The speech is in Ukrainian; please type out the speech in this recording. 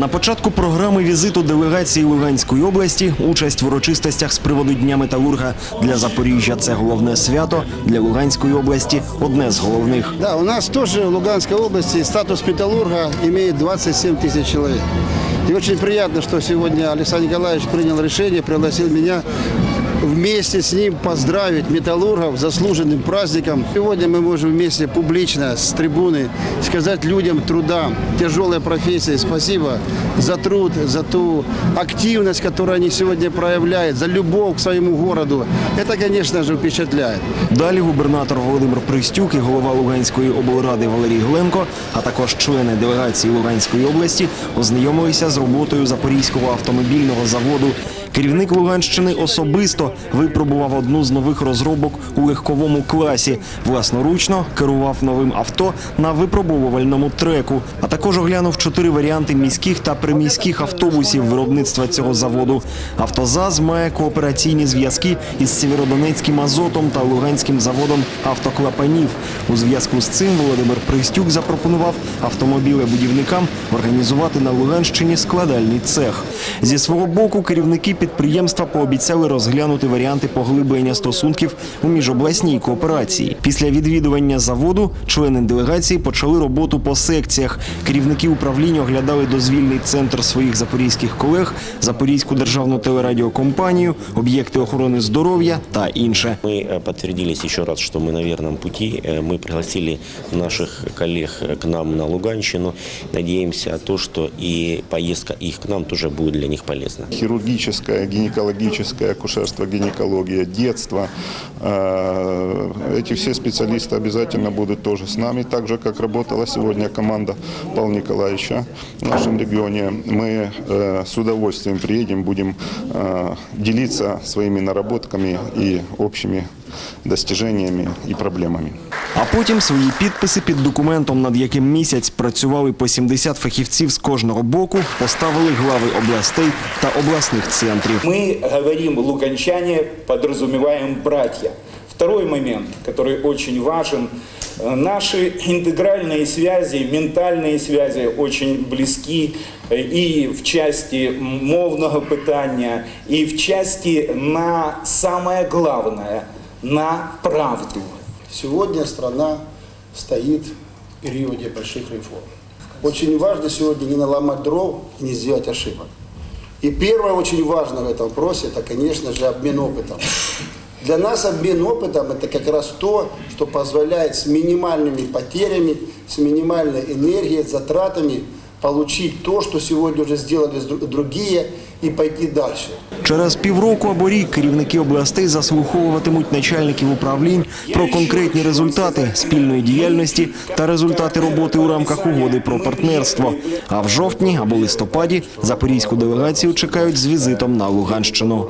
На початку програми візиту делегації Луганської області участь в урочистостях з приводу Дня металурга для Запоріжжя це головне свято. Для Луганської області одне з головних. Да, у нас теж в Луганській області статус металурга має 27 тисяч человек. И очень приятно, что сегодня Александр Николаевич принял решение, пригласил меня вместе с ним поздравить металлургов с заслуженным праздником. Сегодня мы можем вместе публично с трибуны сказать людям труда, тяжелой профессии спасибо за труд, за ту активность, которую они сегодня проявляют, за любовь к своему городу. Это, конечно же, впечатляет. Далі губернатор Володимир Пристюк і голова Луганської облради Валерій Гленко, а також члени делегації Луганської області ознайомилися з роботою Запорізького автомобільного заводу. Керівник Луганщини особисто випробував одну з нових розробок у легковому класі. Власноручно керував новим авто на випробовувальному треку, а також оглянув чотири варіанти міських та приміських автобусів виробництва цього заводу. Автозаз має коопераційні зв'язки із Сєвєродонецьким азотом та Луганським заводом автоклапанів. У зв'язку з цим Володимир Пристюк запропонував автомобілебудівникам організувати на Луганщині складальний цех. Зі свого боку керівники підприємства пообіцяли розглянути варіанти поглиблення стосунків у міжобласній кооперації. Після відвідування заводу члени делегації почали роботу по секціях. Керівники управління оглядали дозвільний центр своїх запорізьких колег, Запорізьку державну телерадіокомпанію, об'єкти охорони здоров'я та інше. Мы э, подтвердились еще раз, что мы на верном пути. Э, Мы пригласили наших коллег э, к нам на Луганщину. Надеемся то, что и поездка их к нам тоже будет для них полезна. хирургическое, гинекологическое, акушерство, гинекология, детство. Э, Эти все специалисты обязательно будут тоже с нами, так же, как работала сегодня команда Павла Николаевича в нашем регионе. Мы э, с удовольствием приедем, будем э, делиться своими наработками и общими достижениями и проблемами. А потім свої підписи під документом, над яким місяць працювали по 70 фахівців з кожного боку, поставили глави областей та обласних центрів. Мы говорим луганчане, подразумеваем братья. Второй момент, который очень важен, э, наши интегральные связи, ментальные связи очень близки э, и в части мовного питання, и в части на самое главное, на правду. Сегодня страна стоит в периоде больших реформ. Очень важно сегодня не наломать дров и не сделать ошибок. И первое очень важно в этом вопросе, это, конечно же, обмен опытом. Для нас обмен опытом – это как раз то, что позволяет с минимальными потерями, с минимальной энергией, затратами получить то, что сегодня уже сделали с- другие, и пойти дальше. Через півроку або рік керівники областей заслуховуватимуть начальників управлінь про конкретні результати спільної діяльності та результати роботи у рамках угоди про партнерство. А в жовтні або листопаді запорізьку делегацію чекають з візитом на Луганщину.